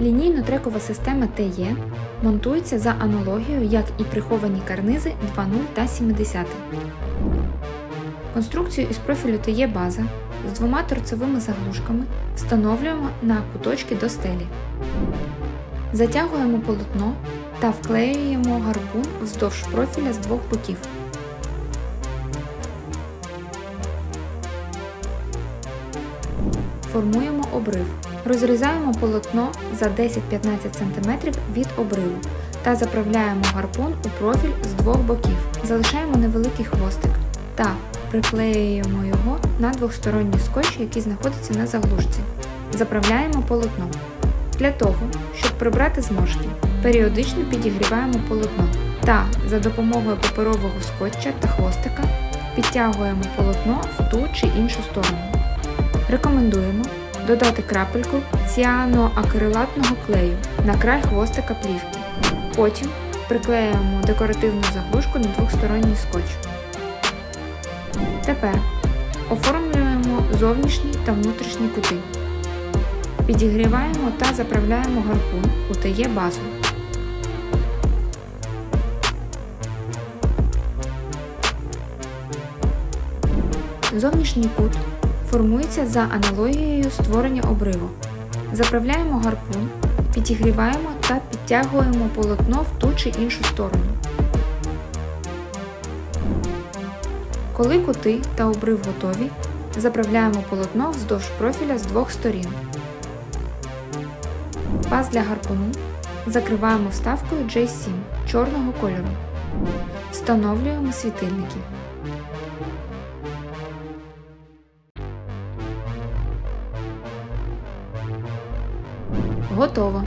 Лінійно-трекова система TE монтується за аналогією, як і приховані карнизи 2.0 та 70. Конструкцію із профілю TE база з двома торцевими заглушками встановлюємо на куточки до стелі. Затягуємо полотно та вклеюємо гарпун вздовж профіля з двох боків. Формуємо обрив. Розрізаємо полотно за 10-15 см від обриву та заправляємо гарпун у профіль з двох боків. Залишаємо невеликий хвостик та приклеюємо його на двохсторонній скотч, який знаходиться на заглушці. Заправляємо полотно. Для того, щоб прибрати зморшки, періодично підігріваємо полотно та за допомогою паперового скотча та хвостика підтягуємо полотно в ту чи іншу сторону. Рекомендуємо додати крапельку ціаноакрилатного клею на край хвостика плівки. Потім приклеюємо декоративну заглушку на двохсторонній скотч. Тепер оформлюємо зовнішні та внутрішні кути. Підігріваємо та заправляємо гарпун у ТЕ базу. Зовнішній кут формується за аналогією створення обриву. Заправляємо гарпун, підігріваємо та підтягуємо полотно в ту чи іншу сторону. Коли кути та обрив готові, заправляємо полотно вздовж профіля з двох сторін. Паз для гарпуну закриваємо вставкою J7 чорного кольору. Встановлюємо світильники. Готово.